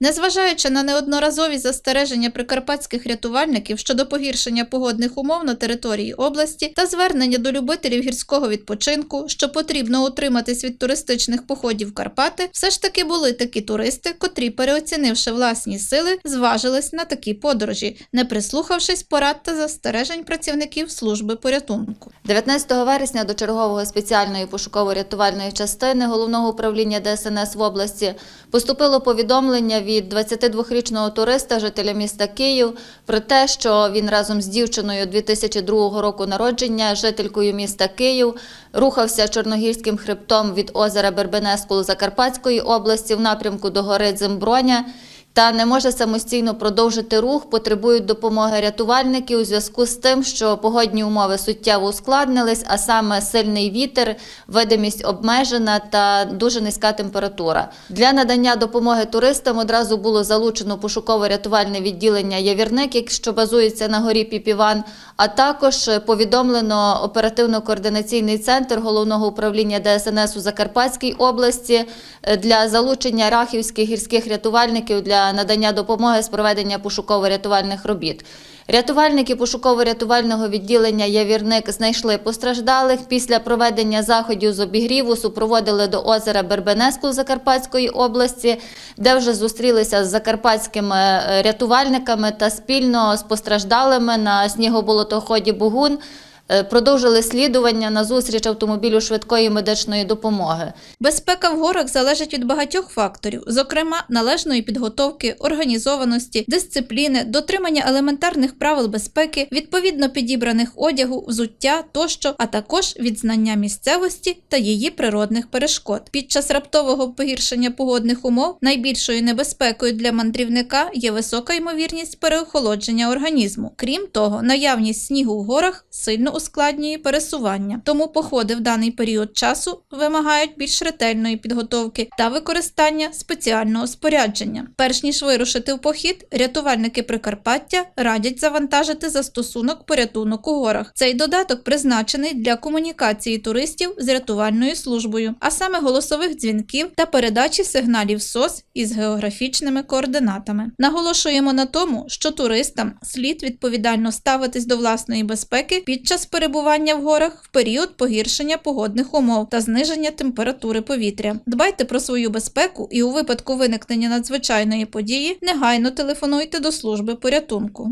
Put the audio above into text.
Незважаючи на неодноразові застереження прикарпатських рятувальників щодо погіршення погодних умов на території області та звернення до любителів гірського відпочинку, що потрібно утриматись від туристичних походів Карпати, все ж таки були такі туристи, котрі, переоцінивши власні сили, зважились на такі подорожі, не прислухавшись порад та застережень працівників служби порятунку. 19 вересня до чергового спеціальної пошуково-рятувальної частини головного управління ДСНС в області поступило повідомлення від 22-річного туриста, жителя міста Київ, про те, що він разом з дівчиною 2002 року народження, жителькою міста Київ, рухався Чорногірським хребтом від озера Бербенескул Закарпатської області в напрямку до гори Дземброня та не може самостійно продовжити рух, потребують допомоги рятувальників у зв'язку з тим, що погодні умови суттєво ускладнились, а саме сильний вітер, видимість обмежена та дуже низька температура. Для надання допомоги туристам одразу було залучено пошуково-рятувальне відділення Явірник, що базується на горі Піпіван, а також повідомлено оперативно-координаційний центр головного управління ДСНС у Закарпатській області е, для залучення рахівських гірських рятувальників для надання допомоги з проведення пошуково-рятувальних робіт. Рятувальники пошуково-рятувального відділення Явірник знайшли постраждалих. Після проведення заходів з обігріву супроводили до озера Бербенеску Закарпатської області, де вже зустрілися з закарпатськими е, рятувальниками та спільно з постраждалими на снігоболотоході Бугун продовжили слідування на зустріч автомобілю швидкої медичної допомоги. Безпека в горах залежить від багатьох факторів, зокрема належної підготовки, організованості, дисципліни, дотримання елементарних правил безпеки, відповідно підібраних одягу, взуття тощо, а також від знання місцевості та її природних перешкод. Під час раптового погіршення погодних умов найбільшою небезпекою для мандрівника є висока ймовірність переохолодження організму. Крім того, наявність снігу в горах сильно ускладнює пересування, тому походи в даний період часу вимагають більш ретельної підготовки та використання спеціального спорядження. Перш ніж вирушити в похід, рятувальники Прикарпаття радять завантажити застосунок порятунок у горах. Цей додаток призначений для комунікації туристів з рятувальною службою, а саме голосових дзвінків та передачі сигналів СОС із географічними координатами. Наголошуємо на тому, що туристам слід відповідально ставитись до власної безпеки під перебування в горах в період погіршення погодних умов та зниження температури повітря. Дбайте про свою безпеку і у випадку виникнення надзвичайної події негайно телефонуйте до служби порятунку.